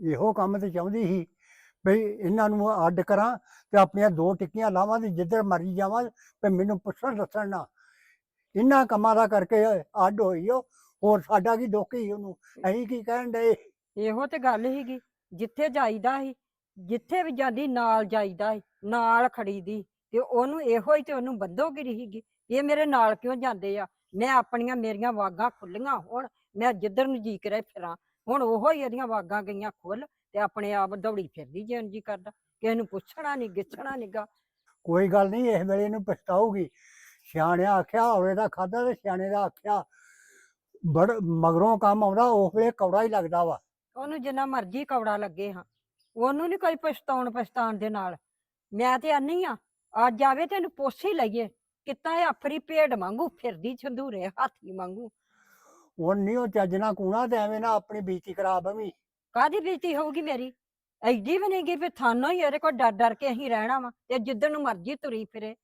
ਇਹੋ ਕੰਮ ਤੇ ਚਾਹੁੰਦੀ ਸੀ ਵੀ ਇਹਨਾਂ ਨੂੰ ਅੱਡ ਕਰਾਂ ਤੇ ਆਪਣੀਆਂ ਦੋ ਟਿੱਕੀਆਂ ਲਾਵਾਂ ਤੇ ਜਿੱਧਰ ਮਰਜ਼ੀ ਜਾਵਾਂ ਤੇ ਮੈਨੂੰ ਪੁੱਛਣ ਦੱਸਣ ਨਾ। ਇਹਨਾਂ ਕੰਮਾਂ ਦਾ ਕਰਕੇ ਅੱਡ ਹੋਈ ਉਹ ਹੋਰ ਸਾਡਾ ਕੀ ਦੁੱਖ ਹੀ ਉਹਨੂੰ? ਅਸੀਂ ਕੀ ਕਹਿਣ ਡਏ? ਇਹੋ ਤੇ ਗੱਲ ਹੀਗੀ ਜਿੱਥੇ ਜਾਈਦਾ ਸੀ, ਜਿੱਥੇ ਵੀ ਜਾਂਦੀ ਨਾਲ ਜਾਈਦਾ ਸੀ, ਨਾਲ ਖੜੀਦੀ ਤੇ ਉਹਨੂੰ ਇਹੋ ਹੀ ਤੇ ਉਹਨੂੰ ਬੰਦੋਗਿਰੀ ਸੀਗੀ, ਇਹ ਮੇਰੇ ਨਾਲ ਕਿਉਂ ਜਾਂਦੇ ਆ? ਮੈਂ ਆਪਣੀਆਂ ਮੇਰੀਆਂ ਵਾਗਾਂ ਖੁੱਲੀਆਂ ਹੋਣ, ਮੈਂ ਜਿੱਧਰ ਨੂੰ ਜੀ ਕਰੇ ਫਿਰਾਂ। ਹੁਣ ਉਹੋ ਹੀ ਇਹਦੀਆਂ ਵਾਗਾਂ ਗਈਆਂ ਖੁੱਲ ਤੇ ਆਪਣੇ ਆਪ ਦੌੜੀ ਫਿਰਦੀ ਜੇ ਜੀ ਕਰਦਾ ਕਿਸੇ ਨੂੰ ਪੁੱਛਣਾ ਨਹੀਂ ਗਿੱਛਣਾ ਨਹੀਂਗਾ ਕੋਈ ਗੱਲ ਨਹੀਂ ਇਸ ਵੇਲੇ ਨੂੰ ਪਛਤਾਊਗੀ। ਸਿਆਣਿਆ ਆਖਿਆ ਔਰੇ ਦਾ ਖਾਦਾ ਤੇ ਸਿਆਣੇ ਦਾ ਆਖਿਆ। ਬੜ ਮਗਰੋਂ ਕੰਮ ਆਉਂਦਾ ਉਸ ਵੇਲੇ ਕੌੜਾ ਹੀ ਲੱਗਦਾ ਵਾ। ਉਹਨੂੰ ਜਿੰਨਾ ਮਰਜ਼ੀ ਕੌੜਾ ਲੱਗੇ ਹਾਂ ਉਹਨੂੰ ਨਹੀਂ ਕੋਈ ਪਛਤਾਉਣ ਪਛਤਾਉਣ ਦੇ ਨਾਲ। ਮੈਂ ਤੇ ਆਨੀ ਆ ਅੱਜ ਆਵੇ ਤੈਨੂੰ ਪੁੱਛ ਹੀ ਲਈਏ ਕਿਤਾ ਇਹ ਆਫਰੀ ਭੇਡ ਵਾਂਗੂ ਫਿਰਦੀ ਛੰਦੂਰੇ ਹਾਥੀ ਵਾਂਗੂ। ਹੁਣ ਨਹੀਂ ਉਹ ਚੱਜ ਨਾਲ ਕੂਣਾ ਤੇ ਐਵੇਂ ਨਾ ਆਪਣੀ ਬੀਤੀ ਕਰਾ ਬਵੀਂ ਕਾਦੀ ਬੇਇੱਜ਼ਤੀ ਹੋਊਗੀ ਮੇਰੀ? ਐਡੀ ਵੀ ਨਹੀਂ ਗਈ ਵੀ ਥਾਨੋਂ ਹੀ ਇਹਦੇ ਕੋਲ ਡਰ ਡਰ ਕੇ ਅਸੀਂ ਰਹਿਣਾ ਵਾ ਤੇ ਜਿੱਦਣ ਨੂੰ ਮਰਜ਼ੀ ਤੁਰੀ ਫਿਰੇ।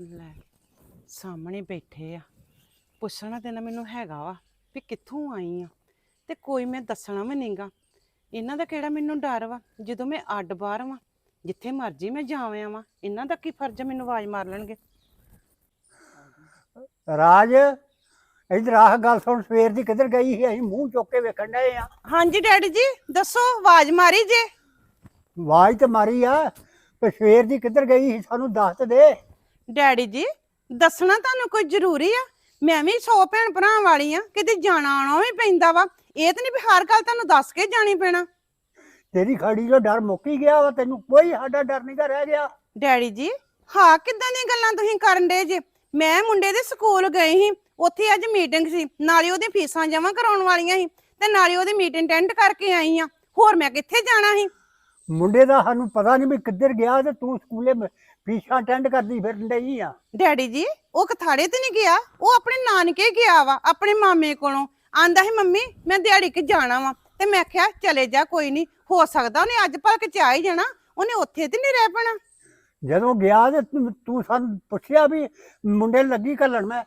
ਲੈ ਸਾਹਮਣੇ ਬੈਠੇ ਆ। ਪੁੱਛਣਾ ਤੇ ਨਾ ਮੈਨੂੰ ਹੈਗਾ ਵਾ ਵੀ ਕਿੱਥੋਂ ਆਈ ਆ। ਤੇ ਕੋਈ ਮੈਂ ਦੱਸਣਾ ਵੀ ਨਹੀਂਗਾ ਇਹਨਾਂ ਦਾ ਕਿਹੜਾ ਮੈਨੂੰ ਡਰ ਵਾ? ਜਦੋਂ ਮੈਂ ਅੱਡ ਬਾਹਰ ਵਾਂ ਜਿੱਥੇ ਮਰਜ਼ੀ ਮੈਂ ਜਾਵਾਂ ਵਾਂ ਇਹਨਾਂ ਦਾ ਕੀ ਫਰਜ਼ ਆ ਮੈਨੂੰ ਆਵਾਜ਼ ਮਾਰ ਲੈਣਗੇ? ਰਾਜ ਇਧਰ ਆਹ ਗੱਲ ਸੁਣ ਸਵੇਰ ਦੀ ਕਿੱਧਰ ਗਈ ਸੀ? ਅਸੀਂ ਮੂੰਹ ਚੁੱਕ ਕੇ ਵੇਖਣ ਡਏ ਆ। ਹਾਂਜੀ ਡੈਡੀ ਜੀ ਦੱਸੋ ਆਵਾਜ਼ ਮਾਰੀ ਜੇ। ਆਵਾਜ਼ ਤੇ ਮਾਰੀ ਆ ਤੇ ਸਵੇਰ ਦੀ ਕਿੱਧਰ ਗਈ ਸੀ? ਸਾਨੂੰ ਦੱਸ ਤੇ ਦੇ। ਡੈਡੀ ਜੀ ਦੱਸਣਾ ਤੁਹਾਨੂੰ ਕੋਈ ਜ਼ਰੂਰੀ ਆ? ਮੈਂ ਵੀ ਸੌ ਭੈਣ ਭਰਾ ਵਾਲੀ ਆ ਕਿਤੇ ਜਾਣਾ ਆਉਣਾ ਵੀ ਪੈਂਦਾ ਵਾ। ਇਹ ਤਾਂ ਨਹੀਂ ਵੀ ਹਰ ਗੱਲ ਤੁਹਾਨੂੰ ਦੱਸ ਕੇ ਜਾਣੀ ਪੈਣਾ। ਤੇਰੀ ਖੜੀ ਜੋ ਡਰ ਮੁੱਕ ਹੀ ਗਿਆ ਵਾ ਤੈਨੂੰ ਕੋਈ ਸਾਡਾ ਡਰ ਨਹੀਂ ਰਹਿ ਗਿਆ। ਡੈਡੀ ਜੀ ਹਾਂ ਕਿੱਦਾਂ ਦੀਆਂ ਗੱਲਾਂ ਤੁਸੀਂ ਕਰਨ ਦੇ ਜੇ? ਮੈਂ ਮੁੰਡੇ ਦੇ ਸਕੂਲ ਗਈ ਸੀ ਉੱਥੇ ਅੱਜ ਮੀਟਿੰਗ ਸੀ ਨਾਲੇ ਉਹਦੀਆਂ ਫੀਸਾਂ ਜਮ੍ਹਾਂ ਕਰਾਉਣ ਵਾਲੀਆਂ ਸੀ ਤੇ ਨਾਲੇ ਉਹਦੀ ਮੀਟਿੰਗ ਅਟੈਂਡ ਕਰਕੇ ਆਈ ਆ। ਹੋਰ ਮੈਂ ਕਿੱਥੇ ਜਾਣਾ ਸੀ? ਮੁੰਡੇ ਦਾ ਸਾਨੂੰ ਪਤਾ ਨਹੀਂ ਵੀ ਕਿੱਧਰ ਗਿਆ ਤੇ ਤੂੰ ਸਕੂਲੇ ਮ- ਫੀਸਾਂ ਅਟੈਂਡ ਕਰਦੀ ਫਿਰਨ ਡਈ ਆ। ਡੈਡੀ ਜੀ ਉਹ ਕਥਾੜੇ ਤੇ ਨਹੀਂ ਗਿਆ? ਉਹ ਆਪਣੇ ਨਾਨਕੇ ਗਿਆ ਵਾ ਆਪਣੇ ਮਾਮੇ ਕੋਲੋਂ। ਆਂਦਾ ਸੀ ਮੰਮੀ ਮੈਂ ਦਿਹਾੜੀ ਕਿ ਜਾਣਾ ਵਾ? ਤੇ ਮੈਂ ਕਿਹਾ ਚਲੇ ਜਾ ਕੋਈ ਨਹੀਂ ਹੋ ਸਕਦਾ ਉਹਨੇ ਅੱਜ ਭਲਕ ਚ ਆ ਹੀ ਜਾਣਾ ਉਹਨੇ ਉੱਥੇ ਤੇ ਨਹੀਂ ਰਹਿ ਪੈਣਾ? ਜਦੋਂ ਗਿਆ ਤੇ ਤੂੰ- ਤੂੰ ਸਾਨੂੰ ਪੁੱਛਿਆ ਵੀ ਮੁੰਡੇ ਨੂੰ ਲੱਗੀ ਘੱਲਣ ਮੈਂ।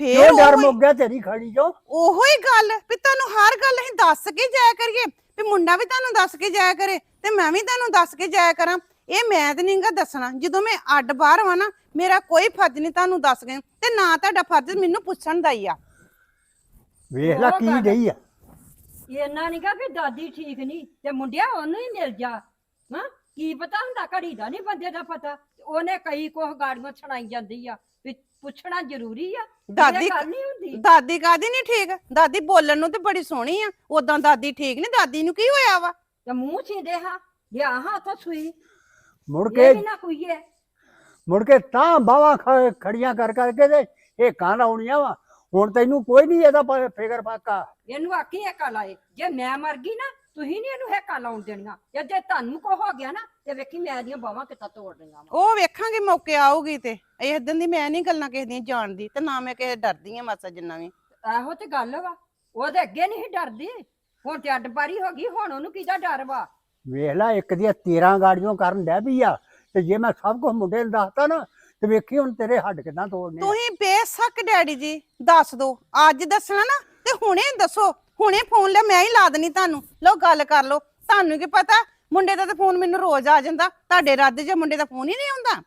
ਫੇਰ ਕਿਉਂ ਡਰ ਉਹੀ- ਮੁੱਕ ਗਿਆ ਤੇਰੀ ਖੜੀ ਜੋ ਉਹੋ ਹੀ ਗੱਲ ਵੀ ਤੁਹਾਨੂੰ ਹਰ ਗੱਲ ਅਸੀਂ ਦੱਸ ਕੇ ਜਾਇਆ ਕਰੀਏ। ਵੀ ਮੁੰਡਾ ਵੀ ਤੁਹਾਨੂੰ ਦੱਸ ਕੇ ਜਾਇਆ ਕਰੇ ਤੇ ਮੈਂ ਵੀ ਤੁਹਾਨੂੰ ਦੱਸ ਕੇ ਜਾਇਆ ਕਰਾਂ। ਇਹ ਮੈਂ ਤੇ ਨਹੀਂਗਾ ਦੱਸਣਾ। ਜਦੋਂ ਮੈਂ ਅੱਡ ਬਾਹਰ ਵਾਂ ਨਾ ਮੇਰਾ ਕੋਈ ਫਰਜ਼ ਨਹੀਂ ਤੁਹਾਨੂੰ ਦੱਸ ਗਏ ਤੇ ਨਾ ਤੁਹਾਡਾ ਫਰਜ਼ ਮੈਨੂੰ ਪੁੱਛਣ ਦਾ ਹੀ ਆ। ਵੇਖ ਲੈ ਕੀ ਗੱਲ। ਡਈ ਆ। ਇੰਨਾ ਨੀ ਗਾ ਵੀ ਦਾਦੀ ਠੀਕ ਨਹੀਂ ਤੇ ਮੁੰਡਿਆ ਉਹਨੂੰ ਹੀ ਮਿਲ ਜਾ। ਕੀ ਪਤਾ ਹੁੰਦਾ ਘੜੀ ਦਾ ਨਹੀਂ ਬੰਦੇ ਦਾ ਪਤਾ। ਉਹਨੇ ਕਈ ਕੋਹ ਗਾੜੀਆਂ ਛਣਾਈ ਜਾਂਦੀ ਆ ਵੀ ਪੁੱਛਣਾ ਜ਼ਰੂਰੀ ਆ ਇਹ ਦਾਦੀ ਨਹੀਂ ਹੁੰਦੀ। ਦਾਦੀ ਕਾਦੀ ਨਹੀਂ ਠੀਕ? ਦਾਦੀ ਬੋਲਣ ਨੂੰ ਤੇ ਬੜੀ ਸੋਹਣੀ ਆ। ਉਦਾਂ ਦਾਦੀ ਠੀਕ ਨਹੀਂ ਦਾਦੀ ਨੂੰ ਕੀ ਹੋਇਆ ਵਾ? ਤੇ ਮੂੰਹ ਛਿੰਦੇ ਹਾਂ ਲਿਆ ਹਾਂ ਉੱਥੋਂ ਸੂਈ ਮੁੜ ਇਹ ਕੇ ਵੀ ਨਾ ਕੁਈਏ ਮੁੜ ਕੇ ਤਾਂ ਬਾਵਾ ਖੜੀਆਂ ਕਰ ਕਰਕੇ ਤੇ ਇਹ ਕਾਂ ਆਉਣੀਆਂ ਵਾ। ਹੁਣ ਤੈਨੂੰ ਕੋਈ ਨਹੀਂ ਇਹਦਾ ਫਿਕਰ ਫਾਕਾ। ਇਹਨੂੰ ਆਖੀ ਹੇਕਾ ਲਾਏ ਜੇ ਮੈਂ ਮਰ ਗਈ ਨਾ ਤੁਸੀਂ ਨਹੀਂ ਇਹਨੂੰ ਹੇਕਾ ਲਾਉਣ ਦੇਣੀਆਂ। ਤੇ ਜੇ ਤੁਹਾਨੂੰ ਕੋ ਹੋ ਗਿਆ ਨਾ ਤੇ ਵੇਖੀ ਮੈਂ ਇਹਦੀਆਂ ਬਾਹਾਂ ਕਿੱਦਾਂ ਤੋੜ ਦੇਣੀਆਂ ਵਾਂ। ਉਹ ਵੇਖਾਂਗੇ ਮੌਕੇ ਆਊਗੀ ਤੇ। ਇਹ ਦਿਨ ਦੀ ਮੈਂ ਨਹੀਂ ਗੱਲਾਂ ਕਿਸੇ ਦੀਆਂ ਜਾਣਦੀ ਤੇ ਨਾ ਮੈਂ ਕਿਸੇ ਡਰਦੀ ਆ ਮਾਸਾ ਜਿੰਨਾ ਵੀ। ਇਹੋ ਤੇ ਗੱਲ ਵਾ। ਉਹਦੇ ਅੱਗੇ ਨਹੀਂ ਸੀ ਡਰਦੀ। ਹੁਣ ਤੇ ਅੱਡ ਪਾਰੀ ਹੋ ਗਈ ਹੁਣ ਉਹਨੂੰ ਕਿਹਦਾ ਡਰ ਵਾ? ਵੇਖ ਲੈ ਇੱਕ ਦੀਆਂ 13 ਗਾੜੀਆਂ ਕਰਨ ਡੈ ਪਈ ਆ ਤੇ ਜੇ ਮੈਂ ਸਭ ਕੁਝ ਮੁੰਡੇ ਨੂੰ ਦੱਸਤਾ ਨਾ ਤੇ ਵੇਖੀ ਹੁਣ ਤੇਰੇ ਹੱਡ ਕਿਦਾਂ ਤੋੜਨੇ ਆ। ਤੁਸੀਂ ਬੇਸ਼ੱਕ ਡੈਡੀ ਜੀ ਦੱਸ ਦੋ। ਅੱਜ ਦੱਸਣਾ ਨਾ ਤੇ ਹੁਣੇ ਦੱਸੋ। ਹੁਣੇ ਫੋਨ ਲੈ ਮੈਂ ਹੀ ਲਾ ਦਨੀ ਤੁਹਾਨੂੰ। ਲਓ ਗੱਲ ਕਰ ਲਓ। ਤੁਹਾਨੂੰ ਕੀ ਪਤਾ? ਮੁੰਡੇ ਦਾ ਤਾਂ ਫੋਨ ਮੈਨੂੰ ਰੋਜ਼ ਆ ਜਾਂਦਾ। ਤੁਹਾਡੇ ਰੱਦ 'ਚ ਮੁੰਡੇ ਦਾ ਫੋਨ ਹੀ ਨਹੀਂ ਆਉਂਦਾ।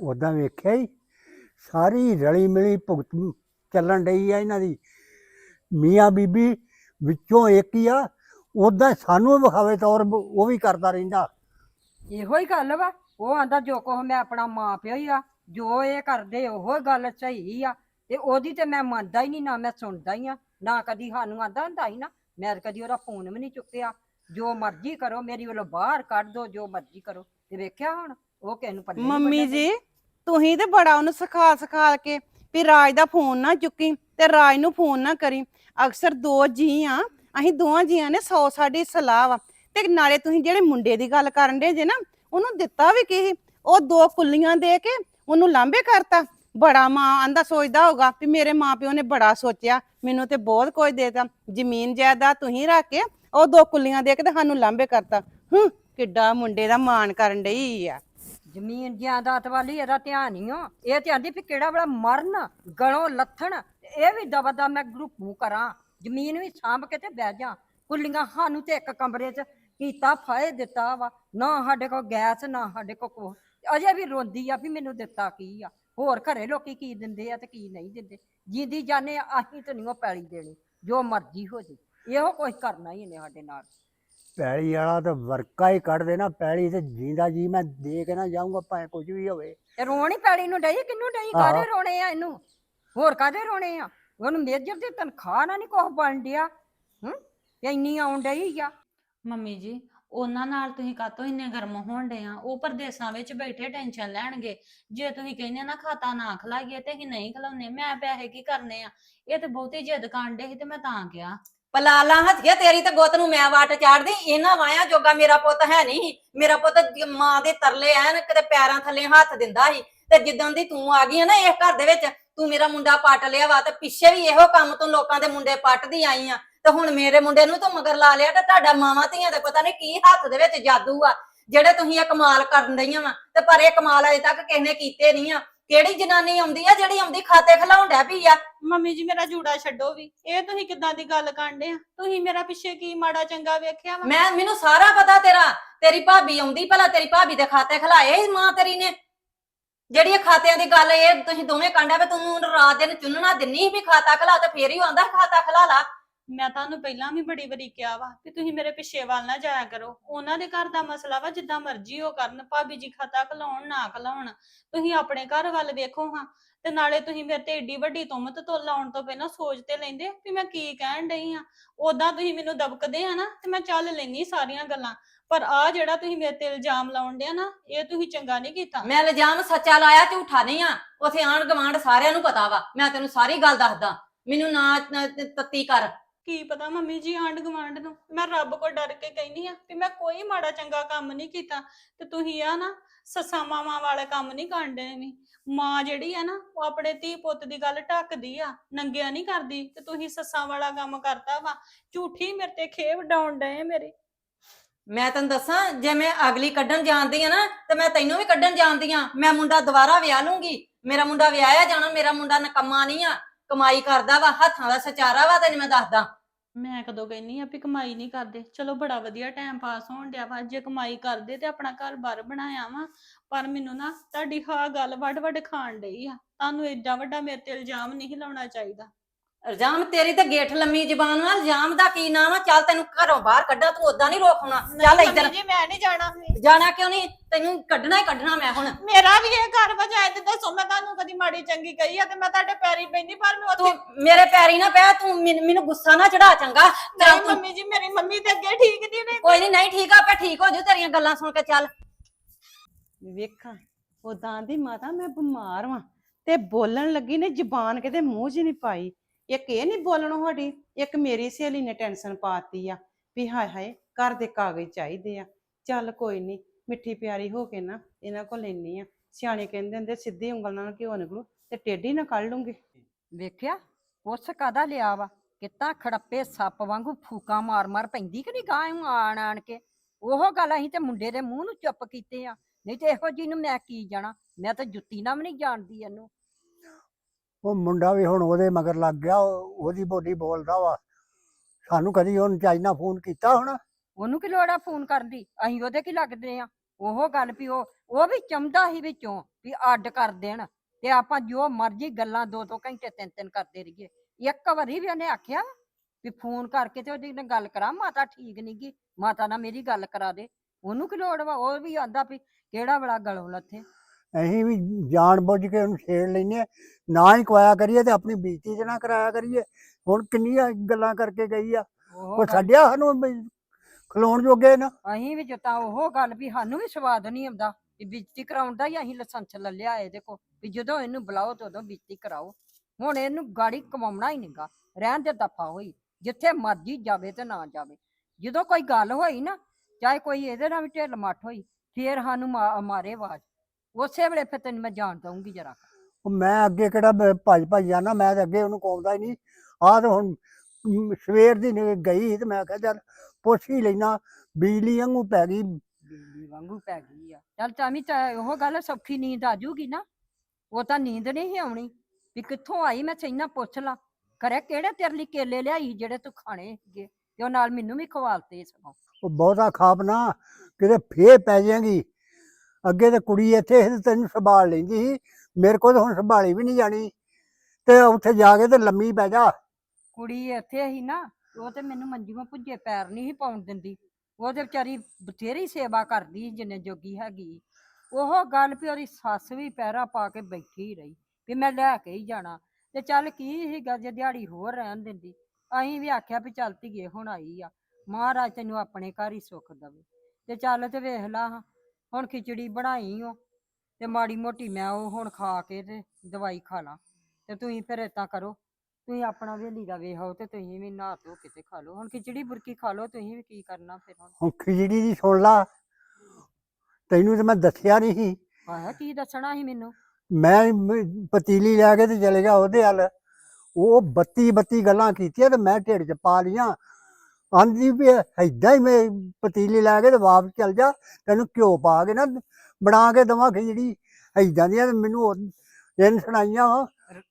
ਉਦਾਂ ਵੇਖਿਆ ਹੀ ਸਾਰੀ ਰਲੀ ਮਿਲੀ ਭੁਗਤ ਚੱਲਣ ਡਈ ਆ ਇਹਨਾਂ ਦੀ। ਮੀਆਂ ਬੀਬੀ ਵਿੱਚੋਂ ਇੱਕ ਹੀ ਆ ਉਦਾਂ ਸਾਨੂੰ ਵਿਖਾਵੇ ਤੌਰ ਉਹ ਵੀ ਕਰਦਾ ਰਹਿੰਦਾ। ਇਹੋ ਹੀ ਗੱਲ ਵਾ। ਉਹ ਆਂਦਾ ਜੋ ਕੁਛ ਮੈਂ ਆਪਣਾ ਮਾਂ ਪਿਓ ਹੀ ਆ ਜੋ ਇਹ ਕਰਦੇ ਉਹ ਗੱਲ ਸਹੀ ਆ। ਤੇ ਉਹਦੀ ਤੇ ਮੈਂ ਮੰਨਦਾ ਹੀ ਨਹੀਂ ਨਾ ਮੈਂ ਸੁਣਦਾ ਹੀ ਆ। ਨਾ ਕਦੀ ਸਾਨੂੰ ਆਂਦਾ ਹੁੰਦਾ ਹੀ ਨਾ ਮੈਂ ਤਾਂ ਕਦੀ ਉਹਦਾ ਫੋਨ ਵੀ ਨਹੀਂ ਚੁੱਕਿਆ। ਜੋ ਮਰਜ਼ੀ ਕਰੋ ਮੇਰੀ ਵੱਲੋਂ ਬਾਹਰ ਕੱਢ ਦੋ ਜੋ ਮਰਜ਼ੀ ਕਰੋ। ਤੇ ਵੇਖਿਆ ਹੁਣ ਉਹ ਕਿਸ ਨੂੰ ਪੱਲੇ ਨੀ ਮੰਮੀ ਜੀ ਤੁਸੀਂ ਤੇ ਬੜਾ ਉਹਨੂੰ ਸਿਖਾ ਸਿਖਾ ਕੇ ਵੀ ਰਾਜ ਦਾ ਫੋਨ ਨਾ ਚੁੱਕੀ ਤੇ ਰਾਜ ਨੂੰ ਫੋਨ ਨਾ ਕਰੀ। ਅਕਸਰ ਦੋ ਜੀ ਆ ਅਸੀਂ ਦੋਵਾਂ ਜੀਆਂ ਨੇ ਸੌ ਸਾਡੀ ਸਲਾਹ ਵਾ। ਤੇ ਨਾਲੇ ਤੁਸੀਂ ਜਿਹੜੇ ਮੁੰਡੇ ਦੀ ਗੱਲ ਕਰਨ ਦੇ ਜੇ ਨਾ ਉਹਨੂੰ ਦਿੱਤਾ ਵੀ ਕੀ ਸੀ? ਉਹ ਦੋ ਕੁੱਲੀਆਂ ਦੇ ਕੇ ਉਹਨੂੰ ਲਾਂਬੇ ਕਰਤਾ। ਬੜਾ ਮਾਂ ਆਂਦਾ ਸੋਚਦਾ ਹੋਗਾ ਵੀ ਮੇਰੇ ਮਾਪਿਓ ਨੇ ਬੜਾ ਸੋਚਿਆ, ਮੈਨੂੰ ਤੇ ਬਹੁਤ ਕੁਝ ਦੇਤਾ। ਜ਼ਮੀਨ ਜਾਇਦਾਦ ਤੁਸੀਂ ਰੱਖ ਕੇ, ਉਹ ਦੋ ਕੁੱਲੀਆਂ ਦੇ ਕੇ ਤੇ ਸਾਨੂੰ ਲਾਂਬੇ ਕਰਤਾ। ਹੂੰ, ਕਿੱਡਾ ਮੁੰਡੇ ਦਾ ਮਾਣ ਕਰਨ ਡਈ ਆ। ਜ਼ਮੀਨ ਜਾਇਦਾਦ ਵਾਲੀ ਇਹਦਾ ਧਿਆਨ ਹੀ ਆ ਇਹ ਤੇ ਆਂਦੀ ਵੀ ਕਿਹੜਾ ਵਾਲਾ ਮਰਨ, ਗਲੋਂ ਲੱਥਣ ਤੇ ਇਹ ਵੀ ਦਵਾ ਦਾ ਮੈਂ ਗਰੁੱਪੂ ਕਰਾਂ। ਜ਼ਮੀਨ ਵੀ ਸਾਂਭ ਕੇ ਤੇ ਬਹਿ ਜਾ। ਕੁੱਲੀਆਂ ਸਾਨੂੰ ਤੇ ਇੱਕ ਕਮਰੇ 'ਚ ਕੀਤਾ ਫਾਇ ਦਿੱਤਾ ਵਾ। ਨਾ ਸਾਡੇ ਕੋਲ ਗੈਸ, ਨਾ ਸਾਡੇ ਕੋਲ ਕੋ ਅਜੇ ਵੀ ਰੋਂਦੀ ਆ ਵੀ ਮੈਨੂੰ ਦਿੱਤਾ ਕੀ ਆ। ਹੋਰ ਘਰੇ ਲੋਕੀ ਕੀ ਦਿੰਦੇ ਆ ਤੇ ਕੀ ਨਹੀਂ ਦਿੰਦੇ? ਜਿੰਦੀ ਜਾਣੇ ਅਸੀਂ ਤੇ ਨਹੀਂ ਉਹ ਪੈਲੀ ਦੇਣੀ ਜੋ ਮਰਜ਼ੀ ਹੋ ਜੇ। ਇਹੋ ਕੁਝ ਕਰਨਾ ਹੀ ਇਹਨੇ ਸਾਡੇ ਨਾਲ। ਪੈਲੀ ਵਾਲਾ ਤਾਂ ਵਰਕਾ ਹੀ ਕੱਢ ਦੇਣਾ ਪੈਲੀ ਤੇ ਜਿੰਦਾ ਜੀ ਮੈਂ ਦੇ ਕੇ ਨਾ ਜਾਊਂਗਾ ਭਾਵੇਂ ਕੁਝ ਵੀ ਹੋਵੇ। ਤੇ ਰੋਣ ਹੀ ਪੈਲੀ ਨੂੰ ਡਈ ਕਿੰਨੂੰ ਡਈ? ਆਹੋ। ਕਾਹਦੇ ਰੋਣੇ ਆ ਇਹਨੂੰ? ਹੋਰ ਕਾਹਦੇ ਰੋਣੇ ਆ? ਉਹਨੂੰ ਮੇਜਰ ਦੀ ਤਨਖਾਹ ਨਾ ਨਹੀਂ ਕੁਛ ਬਣ ਡਿਆ ਹੂੰ? ਇੰਨੀ ਆਉਣ ਡਈ ਆ। ਮੰਮੀ ਜੀ ਉਹਨਾਂ ਨਾਲ ਤੁਸੀਂ ਕਾਤੋਂ ਇੰਨੇ ਗਰਮ ਹੋਣ ਡੇ ਆ? ਉਹ ਪਰਦੇਸਾਂ ਵਿੱਚ ਬੈਠੇ ਟੈਨਸ਼ਨ ਲੈਣਗੇ। ਜੇ ਤੁਸੀਂ ਕਹਿੰਦੇ ਨਾ ਖਾਤਾ ਨਾ ਖਲਾਈਏ ਤੇ ਅਸੀਂ ਨਹੀਂ ਖਲਾਉਨੇ ਮੈਂ ਪੈਸੇ ਕੀ ਕਰਨੇ ਆ? ਇਹ ਤੇ ਬਹੁਤੀ ਜਿੱਦ ਕਾਂਡੇ ਸੀ ਤੇ ਮੈਂ ਤਾਂ ਕਿਹਾ। ਪਲਾਲਾ ਹੱਥੀਏ ਤੇਰੀ ਤੇ ਗੁੱਤ ਨੂੰ ਮੈਂ ਵਾਟ ਚਾੜਦੀ। ਇਹਨਾਂ ਵਾਇਆ ਜੋਗਾ ਮੇਰਾ ਪੁੱਤ ਹੈ ਨਹੀਂ ਮੇਰਾ ਪੁੱਤ ਮਾਂ ਦੇ ਤਰਲੇ ਐਨ ਕਿਤੇ ਪੈਰਾਂ ਥੱਲੇ ਹੱਥ ਦਿੰਦਾ ਸੀ। ਤੇ ਜਿੱਦਾਂ ਦੀ ਤੂੰ ਆ ਗਈ ਹੈ ਨਾ ਇਸ ਘਰ ਦੇ ਵਿੱਚ, ਤੂੰ ਮੇਰਾ ਮੁੰਡਾ ਪੱਟ ਲਿਆ ਵਾ ਤੇ ਪਿੱਛੇ ਵੀ ਇਹੋ ਕੰਮ ਤੂੰ ਲੋਕਾਂ ਦੇ ਮੁੰਡੇ ਪੱਟਦੀ ਆਈ ਆ। ਤੇ ਹੁਣ ਮੇਰੇ ਮੁੰਡੇ ਨੂੰ ਤੂੰ ਮਗਰ ਲਾ ਲਿਆ ਤੇ ਤੁਹਾਡਾ ਮਾਵਾਂ ਧੀਆਂ ਦੇ ਪਤਾ ਨਹੀਂ ਕੀ ਹੱਥ ਦੇ ਵਿੱਚ ਜਾਦੂ ਆ ਜਿਹੜੇ ਤੁਸੀਂ ਇਹ ਕਮਾਲ ਕਰਨ ਦਈਆਂ ਵਾ। ਤੇ ਪਰ ਇਹ ਕਮਾਲ ਅਜੇ ਤੱਕ ਕਿਸੇ ਨੇ ਕੀਤੇ ਨਹੀਂ ਆ। ਕਿਹੜੀ ਜਨਾਨੀ ਆਉਂਦੀ ਆ ਜਿਹੜੀ ਆਉਂਦੀ ਖਾਤੇ ਖਿਲਾਉਣ ਡੈ ਪਈ ਆ? ਮੰਮੀ ਜੀ ਮੇਰਾ ਜੂੜਾ ਛੱਡੋ ਵੀ। ਇਹ ਤੁਸੀਂ ਕਿੱਦਾਂ ਦੀ ਗੱਲ ਕਾਂਡੇ ਆ? ਤੁਸੀਂ ਮੇਰਾ ਪਿੱਛੇ ਕੀ ਮਾੜਾ ਚੰਗਾ ਵੇਖਿਆ ਵਾ? ਮੈਂ ਮੈਨੂੰ ਸਾਰਾ ਪਤਾ ਤੇਰਾ। ਤੇਰੀ ਭਾਬੀ ਆਉਂਦੀ ਭਲਾ ਤੇਰੀ ਭਾਬੀ ਦੇ ਖਾਤੇ ਖਲਾਏ ਮਾਂ ਤੇਰੀ ਨੇ। ਜਿਹੜੀ ਇਹ ਖਾਤਿਆਂ ਦੀ ਗੱਲ ਇਹ ਤੁਸੀਂ ਦੋਵੇਂ ਕਾਂਡਾ ਵੇ ਤੂੰ ਰਾਤ ਦਿਨ ਚੁੰਨਣਾ ਦਿੰਨੀ ਵੀ ਖਾਤਾ ਖਲਾ ਤੇ ਫੇਰ ਹੀ ਆਂਦਾ ਖਾਤਾ ਖਲਾ ਲਾ। ਮੈਂ ਤੁਹਾਨੂੰ ਪਹਿਲਾਂ ਵੀ ਬੜੀ ਵਾਰੀ ਕਿਹਾ ਵਾ ਕਿ ਤੁਸੀਂ ਮੇਰੇ ਪਿੱਛੇ ਵੱਲ ਨਾ ਜਾਇਆ ਕਰੋ। ਉਹਨਾਂ ਦੇ ਘਰ ਦਾ ਮਸਲਾ ਵਾ, ਜਿੱਦਾਂ ਮਰਜ਼ੀ ਉਹ ਕਰਨ, ਭਾਬੀ ਜੀ ਖਾਤਾ ਖਲਾਉਣ, ਨਾ ਖਲਾਉਣ। ਤੁਸੀਂ ਆਪਣੇ ਘਰ ਵੱਲ ਵੇਖੋ ਹਾਂ ਤੇ ਨਾਲੇ ਤੁਸੀਂ ਮੇਰੇ ਤੇ ਏਡੀ ਵੱਡੀ ਤੁਮਤ ਤੋਂ ਲਾਉਣ ਤੋਂ ਪਹਿਲਾਂ ਸੋਚ ਤੇ ਲੈਂਦੇ ਵੀ ਮੈਂ ਕੀ ਕਹਿਣ ਡਈ ਆ ਉਦਾਂ ਤੁਸੀਂ ਮੈਨੂੰ ਦਬਕਦੇ ਆ ਨਾ ਤੇ ਮੈਂ ਚੱਲ ਲੈਨੀ ਸਾਰੀਆਂ ਗੱਲਾਂ। ਪਰ ਆ ਜਿਹੜਾ ਤੁਸੀਂ ਮੇਰੇ ਤੇ ਇਲਜ਼ਾਮ ਲਾਉਣ ਡਿਆ ਨਾ, ਇਹ ਤੁਸੀਂ ਚੰਗਾ ਨਹੀਂ ਕੀਤਾ। ਮੈਂ ਇਲਜ਼ਾਮ ਸੱਚਾ ਲਾਇਆ, ਝੂਠਾ ਨਹੀਂ ਆ ਉਥੇ ਆਣ ਗਵਾਂਡ ਸਾਰਿਆਂ ਨੂੰ ਪਤਾ ਵਾ। ਮੈਂ ਤੈਨੂੰ ਸਾਰੀ ਗੱਲ ਦੱਸਦਾ। ਮੈਨੂੰ ਨਾ, ਤੱਤੀ ਕਰ। ਕੀ ਪਤਾ ਮੰਮੀ ਜੀ ਆਂਢ ਗੁਆਂਢ ਨੂੰ। ਮੈਂ ਰੱਬ ਕੋਲ ਡਰ ਕੇ ਕਹਿੰਦੀ ਆ ਵੀ ਮੈਂ ਕੋਈ ਮਾੜਾ ਚੰਗਾ ਕੰਮ ਨਹੀਂ ਕੀਤਾ ਤੇ ਤੁਸੀਂ ਆ ਨਾ ਸੱਸਾਂ ਮਾਵਾਂ ਵਾਲੇ ਕੰਮ ਨਹੀਂ ਕਰਦੇ ਵੀ ਮਾਂ ਜਿਹੜੀ ਆ ਨਾ, ਉਹ ਆਪਣੇ ਧੀ ਪੁੱਤ ਦੀ ਗੱਲ ਢੱਕਦੀ ਆ, ਨੰਗਿਆ ਨਹੀਂ ਕਰਦੀ ਤੇ ਤੁਸੀਂ ਸੱਸਾਂ ਵਾਲਾ ਕੰਮ ਕਰਦਾ ਵਾ। ਝੂਠੀ ਮੇਰੇ ਤੇ ਖੇਵ ਡਾਉਣ ਡਏ ਮੇਰੀ। ਮੈਂ ਤੈਨੂੰ ਦੱਸਾਂ, ਜੇ ਮੈਂ ਅਗਲੀ ਕੱਢਣ ਜਾਣਦੀ ਆ ਨਾ, ਤੇ ਮੈਂ ਤੈਨੂੰ ਵੀ ਕੱਢਣ ਜਾਣਦੀ ਆ। ਮੈਂ ਮੁੰਡਾ ਦੁਬਾਰਾ ਵਿਆਹ ਲੂੰਗੀ। ਮੇਰਾ ਮੁੰਡਾ ਵਿਆਹਿਆ ਜਾਣਾ, ਮੇਰਾ ਮੁੰਡਾ ਨਕਮਾ ਨਹੀਂ ਆ। ਕਮਾਈ ਕਰਦਾ ਵਾ, ਹੱਥਾਂ ਦਾ ਸਚਾਰਾ ਵਾ ਤੈਨੂੰ ਮੈਂ ਦੱਸਦਾ। ਮੈਂ ਕਦੋਂ ਕਹਿੰਨੀ ਆ ਵੀ ਕਮਾਈ ਨਹੀਂ ਕਰਦੇ। ਚਲੋ ਬੜਾ ਵਧੀਆ ਟਾਈਮ ਪਾਸ ਹੋਣ ਡਿਆ ਵਾ, ਜੇ ਕਮਾਈ ਕਰਦੇ ਤੇ ਆਪਣਾ ਘਰ ਬਾਰ ਬਣਾਇਆ ਵਾ, ਪਰ ਮੈਨੂੰ ਨਾ ਤੁਹਾਡੀ ਹਾਂ ਗੱਲ ਵੱਡ ਵੱਡ ਖਾਣ ਡਈ ਆ। ਤੁਹਾਨੂੰ ਏਡਾ ਵੱਡਾ ਮੇਰੇ ਤੇ ਇਲਜ਼ਾਮ ਨਹੀਂ ਲਾਉਣਾ ਚਾਹੀਦਾ। ਇਲਜ਼ਾਮ ਤੇਰੀ ਤੇ ਗੇਠ ਲੰਮੀ ਜ਼ਬਾਨ ਨਾਲ ਇਲਜ਼ਾਮ ਦਾ ਕੀ ਨਾਮ ਆ? ਚੱਲ ਤੈਨੂੰ ਘਰੋਂ ਬਾਹਰ ਕੱਢਾਂ ਤੂੰ ਉਦਾਂ ਨਹੀਂ ਰੋਕਣਾ ਚੱਲ ਨਹੀਂ ਇੱਧਰ। ਮੰਮੀ ਜੀ ਮੈਂ ਨਹੀਂ ਜਾਣਾ। ਜਾਣਾ ਕਿਉਂ ਨਹੀਂ? ਤੈਨੂੰ ਕੱਢਣਾ ਹੀ ਕੱਢਣਾ ਮੈਂ ਹੁਣ। ਮੇਰਾ ਵੀ ਇਹ ਘਰ ਵਜਾਏ ਤੇ ਦੱਸੋ ਮੈਂ ਤੁਹਾਨੂੰ ਕਦੀ ਮਾੜੀ ਚੰਗੀ ਕਹੀ ਆ ਤੇ ਮੈਂ ਤੁਹਾਡੇ ਪੈਰੀ ਪੈਂਦੀ ਪਰ ਮੈਂ ਤੂੰ ਉੱਥੇ ਮੇਰੇ ਪੈਰੀ ਨਾ ਪੈ ਤੂੰ ਮੈਨ- ਮੈਨੂੰ ਗੁੱਸਾ ਨਾ ਚੜਾ ਚੰਗਾ। ਚੱਲ ਨਹੀਂ ਤੂੰ ਮੰਮੀ ਜੀ ਮੇਰੀ ਮੰਮੀ ਤੇ ਅੱਗੇ ਠੀਕ ਨਹੀਂ ਨੇ। ਕੋਈ ਨਹੀਂ ਨਹੀਂ ਠੀਕ ਆ ਆਪੇ ਠੀਕ ਹੋ ਜੂ ਤੇਰੀਆਂ ਗੱਲਾਂ ਸੁਣ ਕੇ ਚੱਲ। ਵੇਖਾਂ ਉਦਾਂ ਦੀ ਮਾਤਾ ਮੈਂ ਬਿਮਾਰ ਵਾਂ ਤੇ ਬੋਲਣ ਲੱਗੀ ਨੇ ਜ਼ਬਾਨ ਕਿਤੇ ਮੂੰਹ 'ਚ ਨਹੀਂ ਪਾਈ। ਇੱਕ ਇਹ ਨਹੀਂ ਬੋਲਣ ਸਾਡੀ ਇੱਕ ਮੇਰੀ ਸਹੇਲੀ ਨੇ ਟੈਨਸ਼ਨ ਪਾਤੀ ਆ ਵੀ ਹਾਏ ਹਾਏ ਘਰ ਦੇ ਕਾਗਜ਼ ਚਾਹੀਦੇ ਆ। ਚੱਲ ਕੋਈ ਨਹੀਂ, ਮਿੱਠੀ ਪਿਆਰੀ ਹੋ ਕੇ ਨਾ ਇਹਨਾਂ ਕੋਲ ਲੈਣੀ ਆ। ਸਿਆਣੇ ਕਹਿੰਦੇ ਹੁੰਦੇ, ਸਿੱਧੀ ਉਂਗਲ ਨਾਲ ਘਿਓ ਨਿਕਲੂ ਤੇ ਟੇਢੀ ਨਾ ਕੱਢ ਲੂੰਗੀ। ਵੇਖਿਆ ਉਸ ਕਾਦਾ ਲਿਆ ਵਾ? ਕਿਤਾ ਖੜੱਪੇ ਸੱਪ ਵਾਂਗੂ ਫੂਕਾਂ ਮਾਰ ਮਾਰ ਪੈਂਦੀ ਕਿ ਨਹੀਂ ਗਾਂ ਆਣ ਆਣ ਕੇ? ਉਹ ਗੱਲ ਅਸੀਂ ਤੇ ਮੁੰਡੇ ਦੇ ਮੂੰਹ ਨੂੰ ਚੁੱਪ ਕੀਤੇ ਆ। ਨਹੀਂ ਤੇ ਇਹੋ ਜੀ ਨੂੰ ਮੈਂ ਕੀ ਜਾਣਾ? ਮੈਂ ਤਾਂ ਜੁੱਤੀ ਨਾਲ ਵੀ ਨਹੀਂ ਜਾਣਦੀ ਇਹਨੂੰ। ਉਹ ਮੁੰਡਾ ਵੀ ਹੁਣ ਉਹਦੇ ਮਗਰ ਲੱਗ ਗਿਆ, ਉਹ- ਉਹਦੀ ਬੋਲੀ ਬੋਲਦਾ ਵਾ। ਸਾਨੂੰ ਕਦੀ ਉਹਨ ਚਾਈਨਾ ਫੋਨ ਕੀਤਾ ਹੁਣ। ਉਹਨੂੰ ਕੀ ਲੋੜ ਆ ਫੋਨ ਕਰਨ ਦੀ? ਅਸੀਂ ਉਹਦੇ ਕੀ ਲੱਗਦੇ ਆ? ਉਹ ਗੱਲ ਵੀ ਉਹ ਉਹ ਵੀ ਚੰਦਾ ਸੀ ਵਿੱਚੋਂ ਵੀ ਅੱਡ ਕਰ ਦੇਣ ਤੇ ਆਪਾਂ ਜੋ ਮਰਜ਼ੀ ਗੱਲਾਂ ਦੋ ਦੋ ਘੰਟੇ ਤਿੰਨ ਤਿੰਨ ਕਰਦੇ ਰਹੀਏ। ਇੱਕ ਵਾਰੀ ਵੀ ਉਹਨੇ ਆਖਿਆ ਵੀ ਫੋਨ ਕਰਕੇ ਤੇ ਉਹਦੀ ਨਾਲ ਗੱਲ ਕਰਾ, ਮਾਤਾ ਠੀਕ ਨੀ ਗੀ, ਮਾਤਾ ਨਾਲ ਮੇਰੀ ਗੱਲ ਕਰਾ ਦੇ। ਉਹਨੂੰ ਕੀ ਲੋੜ ਵਾ? ਉਹ ਵੀ ਆਂਦਾ ਵੀ ਕਿਹੜਾ ਬੜਾ ਗਲੋਂ ਲੱਥੇ। ਅਸੀਂ ਵੀ ਜਾਣ ਬੁੱਝ ਕੇ ਉਹਨੂੰ ਛੇੜ ਲੈਨੇ ਨਾ ਹੀ ਕਵਾਇਆ ਕਰੀਏ ਤੇ ਆਪਣੀ ਬੀਤੀ ਚ ਨਾ ਕਰਾਇਆ ਕਰੀਏ। ਹੁਣ ਕਿੰਨੀਆਂ ਗੱਲਾਂ ਕਰਕੇ ਗਈ ਆ। ਉਹ ਛੱਡਿਆ ਸਾਨੂੰ ਵੀ ਖਲੋਣ ਜੋਗੇ ਨਾ। ਅਸੀਂ ਵੀ ਜਤਾ ਉਹ ਗੱਲ ਵੀ ਸਾਨੂੰ ਵੀ ਸਵਾਦ ਨਹੀਂ ਆਉਂਦਾ ਵੀ ਬੇਇੱਜ਼ਤੀ ਕਰਾਉਣ ਦਾ ਹੀ ਅਸੀਂ ਲਾਇਸੈਂਸ ਲੈ ਲਿਆ ਇਹਦੇ ਕੋ ਵੀ ਜਦੋਂ ਇਹਨੂੰ ਬੁਲਾਓ ਤਾਂ ਉਦੋਂ ਬੇਇੱਜ਼ਤੀ ਕਰਾਓ। ਹੁਣ ਇਹਨੂੰ ਗਾੜੀ ਕਮਾਉਣਾ ਹੀ ਨਹੀਂਗਾ। ਰਹਿਣ ਦੇ ਦਫਾ ਹੋਈ। ਜਿੱਥੇ ਮਰਜ਼ੀ ਜਾਵੇ ਤੇ ਨਾ ਜਾਵੇ। ਜਦੋਂ ਕੋਈ ਗੱਲ ਹੋਈ ਨਾ ਚਾਹੇ ਕੋਈ ਇਹਦੇ ਨਾਲ ਵੀ ਢਿੱਲ ਮੱਠ ਹੋਈ ਫੇਰ ਸਾਨੂੰ ਮਾ- ਮਾਰੇ ਆਵਾਜ਼। ਉਸੇ ਵੇਲੇ ਫਿਰ ਤੈਨੂੰ ਮੈਂ ਜਾਣ ਦਊਂਗੀ ਜਰਾ। ਉਹ ਮੈਂ ਅੱਗੇ ਕਿਹੜਾ ਬ- ਭੱਜ ਭੱਜ ਜਾਣਾ ਮੈਂ ਤਾਂ ਅੱਗੇ ਉਹਨੂੰ ਕੌਂਦਾ ਹੀ ਨਹੀਂ। ਆਹ ਤਾਂ ਹੁਣ ਮ, ਸਵੇਰ ਦੀ ਨੀ ਗਈ ਸੀ ਤੇ ਮੈਂ ਕਿਹਾ ਚੱਲ ਪੁੱਛ ਹੀ ਲੈਣਾ ਬਿਜਲੀ ਵਾਂਗੂ ਪੈ ਗਈ। ਬਿੱਲੀ ਵਾਂਗੂ ਪੈ ਗਈ ਆ। ਚੱਲ ਚਾਮੀ ਤਾਂ ਉਹ ਗੱਲ ਸੌਖੀ ਨੀਂਦ ਆ ਜੂਗੀ ਨਾ। ਉਹ ਤਾਂ ਨੀਂਦ ਨਹੀਂ ਸੀ ਆਉਣੀ। ਵੀ ਕਿੱਥੋਂ ਆਈ ਮੈਂ ਸੈਨਾ ਪੁੱਛ ਲਾਂ। ਕਰੇ ਕਿਹੜੇ ਤੇਰੇ ਲਈ ਕੇਲੇ ਲਿਆਈ ਸੀ ਜਿਹੜੇ ਤੂੰ ਖਾਣੇ ਸੀਗੇ? ਤੇ ਉਹ ਨਾਲ ਮੈਨੂੰ ਵੀ ਖਵਾਲਤੇ ਸਗੋਂ। ਉਹ ਬਹੁਤਾ ਖਾਪ ਨਾ ਕਿਤੇ ਫੇਰ ਪੈ ਜਾਏਗੀ। ਅੱਗੇ ਤੇ ਕੁੜੀ ਇੱਥੇ ਸੀ ਤੈਨੂੰ ਸੰਭਾਲ ਲੈਂਦੀ ਸੀ। ਮੇਰੇ ਕੋਲ ਤਾਂ ਹੁਣ ਸੰਭਾਲੀ ਵੀ ਨਹੀਂ ਜਾਣੀ। ਤੇ ਉੱਥੇ ਜਾ ਕੇ ਤੇ ਲੰਮੀ ਪੈ ਜਾ। ਕੁੜੀ ਇੱਥੇ ਹੀ ਨਾ ਉਹ ਤੇ ਮੈਨੂੰ ਮੰਜੀਆਂ ਭੁੱਜੇ ਪੈਰ ਨਹੀਂ ਸੀ ਪਾਉਣ ਦਿੰਦੀ। ਉਹ ਤੇ ਵਿਚਾਰੀ ਬਥੇਰੀ ਸੇਵਾ ਕਰਦੀ ਸੀ ਜਿੰਨੇ ਜੋਗੀ ਹੈਗੀ ਉਹ ਗੱਲ ਵੀ ਉਹਦੀ ਸੱਸ ਵੀ ਪੈਰਾ ਪਾ ਕੇ ਬੈਠੀ ਰਹੀ ਵੀ ਮੈਂ ਲੈ ਕੇ ਹੀ ਜਾਣਾ। ਤੇ ਚੱਲ ਕੀ ਸੀਗਾ ਜੇ ਦਿਹਾੜੀ ਹੋਰ ਰਹਿਣ ਦਿੰਦੀ। ਅਸੀਂ ਵੀ ਆਖਿਆ ਵੀ ਚੱਲ ਧੀਏ ਹੁਣ ਆਈ ਆ। ਮਹਾਰਾਜ ਤੈਨੂੰ ਆਪਣੇ ਘਰ ਹੀ ਸੁੱਖ ਦਵੇ। ਤੇ ਚੱਲ ਤੇ ਵੇਖ ਲਾ ਹਾਂ, ਹੁਣ ਖਿਚੜੀ ਬਣਾਈ ਓ ਤੇ ਮਾੜੀ ਮੋਟੀ ਮੈਂ ਉਹ ਹੁਣ ਖਾ ਕੇ ਤੇ ਦਵਾਈ ਖਾ ਲਾਂ। ਤੇ ਤੁਸੀਂ ਫਿਰ ਏਦਾਂ ਕਰੋ ਤੁਸੀਂ ਆਪਣਾ ਵੇਲੀ ਦਾ ਵੇਖੋ ਤੇ ਤੁਸੀਂ ਵੀ ਨਹਾ ਧੋ ਕੇ ਤੇ ਖਾ ਲਓ। ਹੁਣ ਖਿਚੜੀ ਬੁਰਕੀ ਖਾ ਲਓ ਤੁਸੀਂ ਵੀ ਕੀ ਕਰਨਾ ਫਿਰ ਹੁਣ? ਹੁਣ ਖਿਚੜੀ ਦੀ ਸੁਣ ਲਾ। ਤੈਨੂੰ ਤੇ ਮੈਂ ਦੱਸਿਆ ਨਹੀਂ ਸੀ। ਆਹ ਕੀ ਦੱਸਣਾ ਸੀ ਮੈਨੂੰ? ਮੈਂ ਮ- ਪਤੀਲੀ ਲੈ ਕੇ ਤੇ ਚਲੇ ਗਿਆ ਉਹਦੇ ਹੱਲ ਉਹ ਬੱਤੀ ਬੱਤੀ ਗੱਲਾਂ ਕੀਤੀਆਂ ਤੇ ਮੈਂ ਢਿੱਡ 'ਚ ਪਾ ਲੀਆਂ ਆਂਦੀ ਵੀ ਏਦਾਂ ਹੀ ਮੈਂ ਪਤੀਲੀ ਲੈ ਕੇ ਤੇ ਵਾਪਸ ਚਲ ਜਾ ਤੈਨੂੰ ਘਿਓ ਪਾ ਕੇ ਨਾ ਬਣਾ ਕੇ ਦਵਾਂ ਖਿਚੜੀ ਏਦਾਂ ਦੀਆਂ ਤੇ ਮੈਨੂੰ ਇਹਨ ਸੁਣਾਈਆਂ ਵਾ।